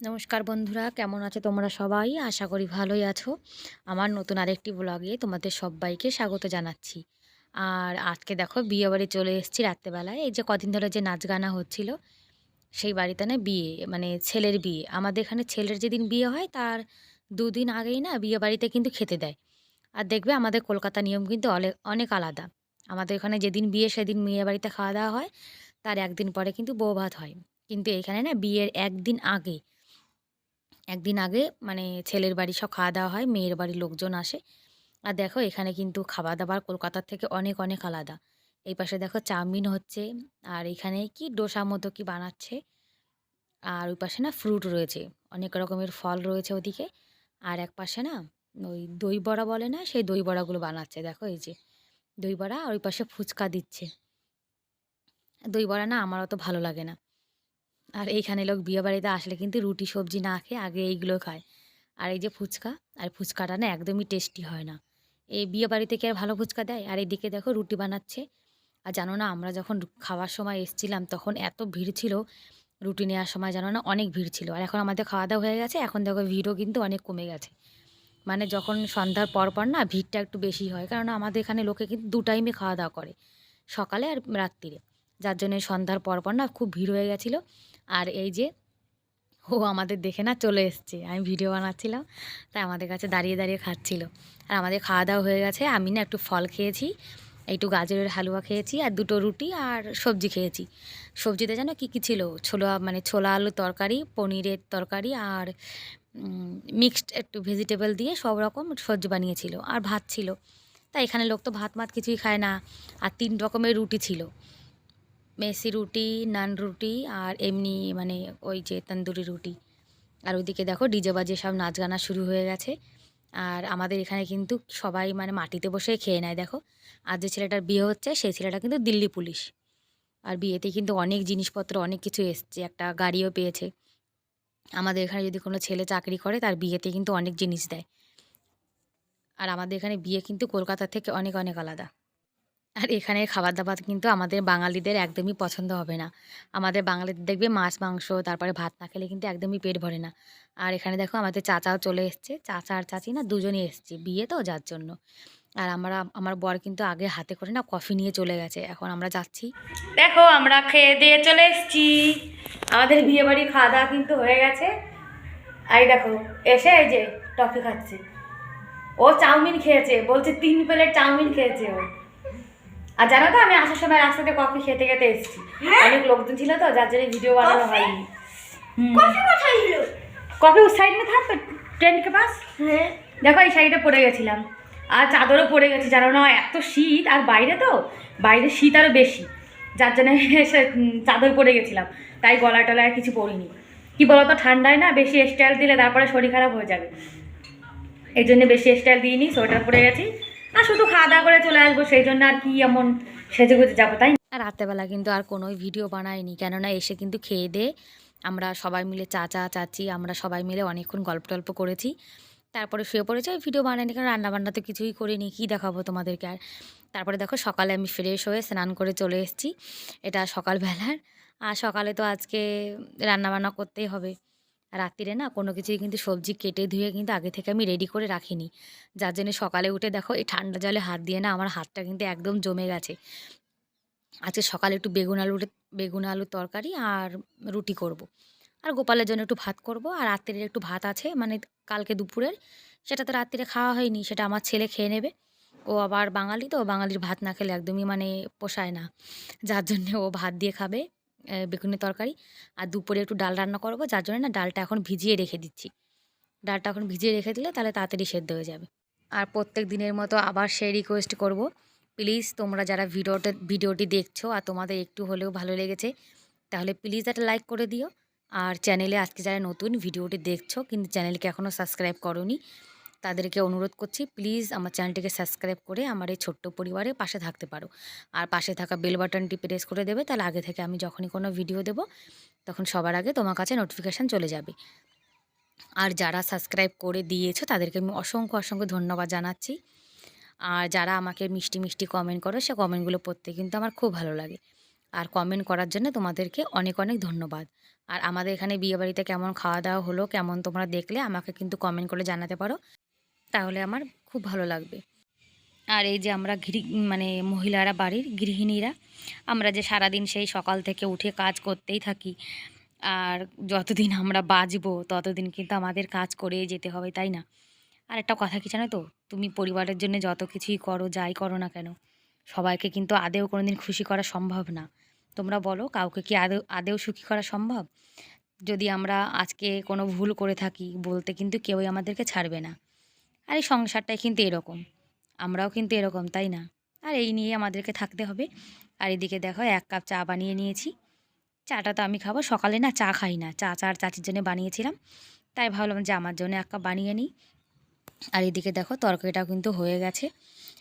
নমস্কার বন্ধুরা, কেমন আছো তোমরা সবাই? আশা করি ভালোই আছো। আমার নতুন আরেকটি ব্লগে তোমাদের সবাইকে স্বাগত জানাচ্ছি। আর আজকে দেখো, বিয়ে বাড়ি চলে এসেছি রাত্রেবেলায়। এই যে কদিন ধরে যে নাচ গানা হচ্ছিল, সেই বাড়িতে না বিয়ে মানে ছেলের বিয়ে। আমাদের এখানে ছেলের যেদিন বিয়ে হয়, তার দুদিন আগেই না বিয়ে বাড়িতে কিন্তু খেতে দেয়। আর দেখবে আমাদের কলকাতা নিয়ম কিন্তু অনেক অনেক আলাদা। আমাদের এখানে যেদিন বিয়ে, সেদিন মেয়ে বাড়িতে খাওয়া দাওয়া হয়। তার একদিন পরে কিন্তু বউ ভাত হয়। কিন্তু এখানে না বিয়ের একদিন আগে একদিন আগে মানে ছেলের বাড়ি সব খাওয়া দাওয়া হয়, মেয়ের বাড়ির লোকজন আসে। আর দেখো এখানে কিন্তু খাবার দাবার কলকাতার থেকে অনেক অনেক আলাদা। এই পাশে দেখো চাউমিন হচ্ছে, আর এখানে কি ডোসা মতো কি বানাচ্ছে। আর ওই পাশে না ফ্রুট রয়েছে, অনেক রকমের ফল রয়েছে ওদিকে। আর এক পাশে না ওই দই বড়া বলে না, সেই দই বড়াগুলো বানাচ্ছে। দেখো এই যে দই বড়া, আর ওই পাশে ফুচকা দিচ্ছে। দই বড়া না আমার অত ভালো লাগে না। আর এইখানে লোক বিয়েবাড়িতে আসলে কিন্তু রুটি, সবজি না খেয়ে আগে এইগুলো খায়। আর এই যে ফুচকা, আর ফুচকাটা না একদমই টেস্টি হয় না। এই বিয়ে বাড়িতে কি আর ভালো ফুচকা দেয়? আর এদিকে দেখো রুটি বানাচ্ছে। আর জানো না, আমরা যখন খাওয়ার সময় এসছিলাম তখন এত ভিড় ছিল, রুটি নেওয়ার সময় জানো না অনেক ভিড় ছিল। আর এখন আমাদের খাওয়া দাওয়া হয়ে গেছে, এখন দেখো ভিড়ও কিন্তু অনেক কমে গেছে। মানে যখন সন্ধ্যার পর পর না ভিড়টা একটু বেশি হয়, কারণ আমাদের এখানে লোকে কিন্তু দু টাইমে খাওয়া দাওয়া করে, সকালে আর রাত্রিরে। যার জন্য সন্ধ্যার পর পর না খুব ভিড় হয়ে গেছিল। আর এই যে ও আমাদের দেখে না চলে এসছে। আমি ভিডিও বানাচ্ছিলাম, তাই আমাদের কাছে দাঁড়িয়ে দাঁড়িয়ে খাচ্ছিল। আর আমাদের খাওয়া দাওয়া হয়ে গেছে, আমি না একটু ফল খেয়েছি, একটু গাজরের হালুয়া খেয়েছি আর দুটো রুটি আর সবজি খেয়েছি। সবজিতে জানো কী কী ছিল? ছোলা মানে ছোলা আলু তরকারি, পনিরের তরকারি আর মিক্সড একটু ভেজিটেবল দিয়ে সব রকম সবজি বানিয়েছিল আর ভাত ছিল। তাই এখানে লোক তো ভাত মাত কিছুই খায় না, আর তিন রকমের রুটি ছিল। মেসি রুটি, নান রুটি আর এমনি মানে ওই যে তন্দুরি রুটি। আর ওইদিকে দেখো ডিজে বাজে সব নাচ গানা শুরু হয়ে গেছে। আর আমাদের এখানে কিন্তু সবাই মানে মাটিতে বসে খেয়ে নেয়, দেখো। আর যে ছেলেটার বিয়ে হচ্ছে, সেই ছেলেটা কিন্তু দিল্লি পুলিশ। আর বিয়েতে কিন্তু অনেক জিনিসপত্র, অনেক কিছু এসছে, একটা গাড়িও পেয়েছে। আমাদের এখানে যদি কোনো ছেলে চাকরি করে, তার বিয়েতে কিন্তু অনেক জিনিস দেয়। আর আমাদের এখানে বিয়ে কিন্তু কলকাতা থেকে অনেক অনেক আলাদা। আর এখানের খাবার দাবার কিন্তু আমাদের বাঙালিদের একদমই পছন্দ হবে না। আমাদের বাঙালিদের দেখবে মাছ, মাংস, তারপরে ভাত না খেলে কিন্তু একদমই পেট ভরে না। আর এখানে দেখো আমাদের চাচাও চলে এসছে। চাচা আর চাচি না দুজনেই এসছে বিয়ে তো যার জন্য। আর আমরা, আমার বর কিন্তু আগে হাতে করে না কফি নিয়ে চলে গেছে। এখন আমরা যাচ্ছি। দেখো আমরা খেয়ে দিয়ে চলে এসছি। আমাদের বিয়ে বাড়ি খাওয়া দাওয়া কিন্তু হয়ে গেছে। এই দেখো, এসে এই যে টফি খাচ্ছে। ও চাউমিন খেয়েছে। বলছে তিন প্লেট চাউমিন খেয়েছে ও। আর জানো তো আমি আসার সময় রাস্তাতে কফি খেতে খেতে এসেছি। অনেক লোকজন ছিল তো যার জন্য ভিডিও বানানো হয়নি। কফি কোথায় ছিল? কফি উস সাইড মে থাক ট্রেন কে পাস। হ্যাঁ। দেখো এই সাইডে পড়ে গেছিলাম। আর চাদরও পড়ে গেছি জানো না এত শীত। আর বাইরে তো বাইরে শীত আরও বেশি। যার জন্য এসে চাদর পরে গেছিলাম। তাই গলা টলায় আর কিছু পরিনি কি বলতো ঠান্ডায় না বেশি স্টাইল দিলে তারপরে শরীর খারাপ হয়ে যাবে। এই জন্য বেশি স্টাইল দিইনি সোয়েটার পরে গেছি। আর শুধু খাওয়া দাওয়া করে চলে আসব, সেই জন্য আর কি এমন সেজে গুজে যাব, তাই রাত্রেবেলা কিন্তু আর কোনো ভিডিও বানাইনি, কেননা এসে কিন্তু খেয়ে দিয়ে আমরা সবাই মিলে চাচা চাচি, আমরা সবাই মিলে অনেকক্ষণ গল্প টল্প করেছি। তারপরে শুয়ে পড়েছে ভিডিও বানাইনি, কারণ রান্নাবান্না তো কিছুই করিনি, কী দেখাবো তোমাদেরকে আর? তারপরে দেখো সকালে আমি ফ্রেশ হয়ে স্নান করে চলে এসেছি, এটা সকালবেলার, আর সকালে তো আজকে রান্নাবান্না করতেই হবে। রাত্রিরে না কোনো কিছুই কিন্তু সবজি কেটে ধুয়ে কিন্তু আগে থেকে আমি রেডি করে রাখিনি। যার জন্য সকালে উঠে দেখো এই ঠান্ডা জলে হাত দিয়ে না আমার হাতটা কিন্তু একদম জমে গেছে। আজকে সকালে একটু বেগুন আলু বেগুন আলুর তরকারি আর রুটি করব। আর গোপালের জন্য একটু ভাত করব। আর রাত্রির একটু ভাত আছে মানে কালকে দুপুরের, সেটা তো রাত্রিরে খাওয়া হয়নি, সেটা আমার ছেলে খেয়ে নেবে। ও আবার বাঙালি তো, বাঙালির ভাত না খেলে একদমই মানে পোষায় না। যার জন্য ও ভাত দিয়ে খাবে। বেগুনের তরকারি আর দুপুরে একটু ডাল রান্না করব, যার জন্য না ডালটা এখন ভিজিয়ে রেখে দিচ্ছি। ডালটা এখন ভিজিয়ে রেখে দিলে তাহলে তাড়াতাড়ি সেদ্ধ হয়ে যাবে। আর প্রত্যেক দিনের মতো আবার সে রিকোয়েস্ট করব প্লিজ তোমরা যারা ভিডিওটা ভিডিওটি দেখছ আর তোমাদের একটু হলেও ভালো লেগেছে, তাহলে প্লিজ একটা লাইক করে দিও। আর চ্যানেলে আজকে যারা নতুন, ভিডিওটি দেখছ কিন্তু চ্যানেলকে এখনও সাবস্ক্রাইব করোনি তাদেরকে অনুরোধ করছি প্লিজ আমার চ্যানেলটিকে সাবস্ক্রাইব করে আমার এই ছোট্ট পরিবারের পাশে থাকতে পারো। আর পাশে থাকা বেল বাটনটি প্রেস করে দেবে, তাহলে আগে থেকে আমি যখনই কোনো ভিডিও দেব, তখন সবার আগে তোমার কাছে নোটিফিকেশান চলে যাবে। আর যারা সাবস্ক্রাইব করে দিয়েছ, তাদেরকে আমি অসংখ্য অসংখ্য ধন্যবাদ জানাচ্ছি। আর যারা আমাকে মিষ্টি মিষ্টি কমেন্ট করো, সে কমেন্টগুলো পড়তে কিন্তু আমার খুব ভালো লাগে। আর কমেন্ট করার জন্য তোমাদেরকে অনেক অনেক ধন্যবাদ। আর আমাদের এখানে বিয়েবাড়িতে কেমন খাওয়া দাওয়া হলো, কেমন তোমরা দেখলে, আমাকে কিন্তু কমেন্ট করে জানাতে পারো। তাহলে আমার খুব ভালো লাগবে। আর এই যে আমরা গৃহ মানে মহিলারা বাড়ির গৃহিণীরা, আমরা যে সারাদিন সেই সকাল থেকে উঠে কাজ করতেই থাকি, আর যতদিন আমরা বাঁচবো, ততদিন কিন্তু আমাদের কাজ করে যেতে হবে, তাই না? আর একটা কথা কি জানো তো? তুমি পরিবারের জন্য যত কিছুই করো, যাই করো না কেন, সবাইকে কিন্তু আদেও কোনো দিন খুশি করা সম্ভব না। তোমরা বলো, কাউকে কি আদেও আদেও সুখী করা সম্ভব? যদি আমরা আজকে কোনো ভুল করে থাকি, বলতে কিন্তু কেউই আমাদেরকে ছাড়বে না। আর এই সংসারটাই কিন্তু এরকম। আমরাও কিন্তু এরকম, তাই না? আর এই নিয়ে আমাদেরকে থাকতে হবে। আর এদিকে দেখো, এক কাপ চা বানিয়ে নিয়েছি। চাটা তো আমি খাব। সকালে না চা খাই না। চা চা আর চাচির জন্য বানিয়েছিলাম। তাই ভাবলাম যে আমার জন্য এক কাপ বানিয়ে নিই। আর এদিকে দেখো, তরকারিটাও কিন্তু হয়ে গেছে।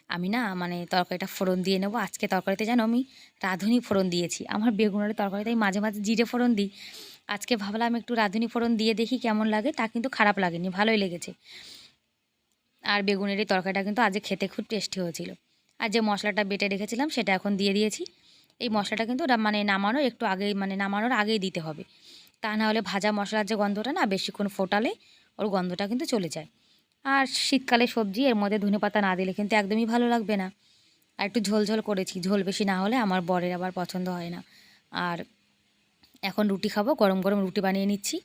আমি না মানে তরকারিটা ফোড়ন দিয়ে নেব। আজকে তরকারিতে জানো আমি রাঁধুনি ফোড়ন দিয়েছি। আমার বেগুনের তরকারিতে আমি মাঝে মাঝে জিরে ফোড়ন দিই। আজকে ভাবলাম একটু রাঁধুনি ফোড়ন দিয়ে দেখি কেমন লাগে। তা কিন্তু খারাপ লাগেনি, ভালোই লেগেছে। আর বেগুনের এই তরকারিটা কিন্তু আজকে খেতে খুব টেস্টি হয়েছিল। আর যে মশলাটা বেটে রেখেছিলাম সেটা এখন দিয়ে দিয়েছি। এই মশলাটা কিন্তু মানে নামানোর একটু আগেই মানে নামানোর আগেই দিতে হবে। তা না হলে ভাজা মশলার যে গন্ধটা না বেশিক্ষণ ফোটালে ওর গন্ধটা কিন্তু চলে যায়। আর শীতকালে সবজি, এর মধ্যে ধনে পাতা না দিলে কিন্তু একদমই ভালো লাগবে না। আর একটু ঝোল ঝোল করেছি, ঝোল বেশি না হলে আমার বরের আবার পছন্দ হয় না। আর এখন রুটি খাব, গরম গরম রুটি বানিয়ে নিচ্ছি।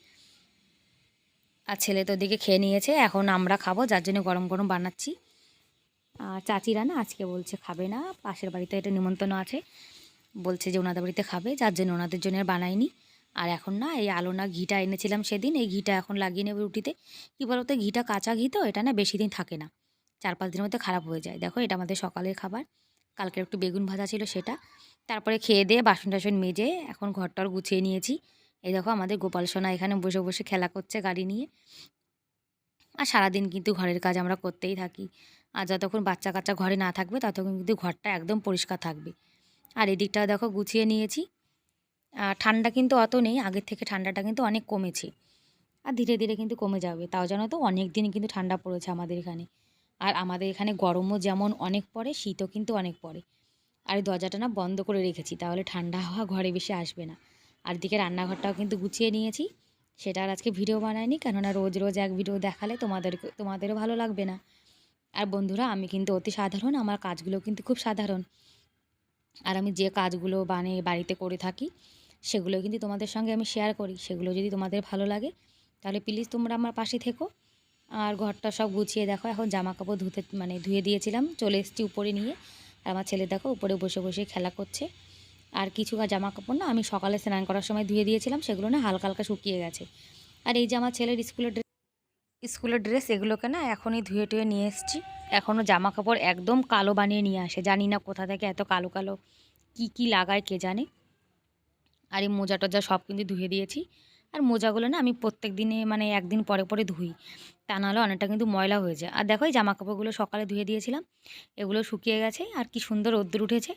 আর ছেলে তো দিকে খেয়ে নিয়েছে, এখন আমরা খাব, যার জন্য গরম গরম বানাচ্ছি। আর চাচিরা না আজকে বলছে খাবে না, পাশের বাড়িতে এটা নিমন্ত্রণ আছে, বলছে যে ওনাদের বাড়িতে খাবে, যার জন্য ওনাদের জন্য আর বানাইনি। আর এখন না এই আলো না ঘিটা এনেছিলাম সেদিন, এই ঘিটা এখন লাগিয়ে নেবে রুটিতে। কী বলতো, ঘিটা কাঁচা ঘি তো, এটা না বেশি দিন থাকে না, চার পাঁচ দিনের মধ্যে খারাপ হয়ে যায়। দেখো এটা আমাদের সকালের খাবার কালকে একটু বেগুন ভাজা ছিল সেটা। তারপরে খেয়ে দিয়ে বাসন টাসন মেজে এখন ঘরটার গুছিয়ে নিয়েছি। এই দেখো আমাদের গোপাল সোনা এখানে বসে বসে খেলা করছে গাড়ি নিয়ে। আর সারাদিন কিন্তু ঘরের কাজ আমরা করতেই থাকি। আর যতক্ষণ বাচ্চা কাচ্চা ঘরে না থাকবে, ততক্ষণ কিন্তু ঘরটা একদম পরিষ্কার থাকবে। আর এদিকটা দেখো গুছিয়ে নিয়েছি। আর ঠান্ডা কিন্তু অত নেই, আগের থেকে ঠান্ডাটা কিন্তু অনেক কমেছে। আর ধীরে ধীরে কিন্তু কমে যাবে। তাও জানো তো অনেক দিন কিন্তু ঠান্ডা পড়েছে আমাদের এখানে। আর আমাদের এখানে গরমও যেমন অনেক পড়ে, শীতও কিন্তু অনেক পড়ে। আর এই দরজাটা না বন্ধ করে রেখেছি, তাহলে ঠান্ডা হাওয়া ঘরে বেশি আসবে না। আর দিকে রান্নাঘরটাও কিন্তু গুছিয়ে নিয়েছি। সেটা আর আজকে ভিডিও বানাইনি, কেননা রোজ রোজ এক ভিডিও দেখালে তোমাদেরকে তোমাদেরও ভালো লাগবে না। আর বন্ধুরা, আমি কিন্তু অতি সাধারণ, আমার কাজগুলো কিন্তু খুব সাধারণ। আর আমি যে কাজগুলো মানে বাড়িতে করে থাকি, সেগুলো কিন্তু তোমাদের সঙ্গে আমি শেয়ার করি। সেগুলো যদি তোমাদের ভালো লাগে, তাহলে প্লিজ তোমরা আমার পাশে থেকো। আর ঘরটা সব গুছিয়ে দেখো, এখন জামা কাপড় ধুতে মানে ধুয়ে দিয়েছিলাম, চলে এসেছি উপরে নিয়ে। আর আমার ছেলে দেখো, উপরে বসে বসে খেলা করছে। আর কিছু জামা কাপড় না আমি সকালে স্নান করার সময় ধুয়ে দিয়েছিলাম, সেগুলো না হালকা হালকা শুকিয়ে গেছে। আর এই যে আমার ছেলের স্কুলের ড্রেস স্কুলের ড্রেস এগুলোকে না এখনই ধুয়ে টুয়ে নিয়ে এসেছি। এখনও জামা কাপড় একদম কালো বানিয়ে নিয়ে আসে, জানি না কোথা থেকে এত কালো কালো কি কি লাগায় কে জানে। আর এই মোজা টোজা সব কিন্তু ধুয়ে দিয়েছি। আর মোজাগুলো না আমি প্রত্যেক দিনে মানে একদিন পরে পরে ধুই, তা নাহলে অনেকটা কিন্তু ময়লা হয়ে যায়। আর দেখো এই জামা কাপড়গুলো সকালে ধুয়ে দিয়েছিলাম, এগুলো শুকিয়ে গেছে, আর কি সুন্দর রোদ্দুর উঠেছে।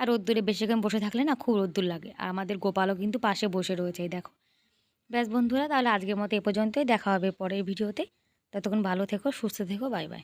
আর রোদ্দুরে বেশিক্ষণ বসে থাকলে না খুব রোদ্দুর লাগে। আর আমাদের গোপালও কিন্তু পাশে বসে রয়েছে দেখো। ব্যাস বন্ধুরা, তাহলে আজকের মতো এ পর্যন্তই, দেখা হবে পরের ভিডিওতে। ততক্ষণ ভালো থেকো, সুস্থ থেকো, বাই বাই।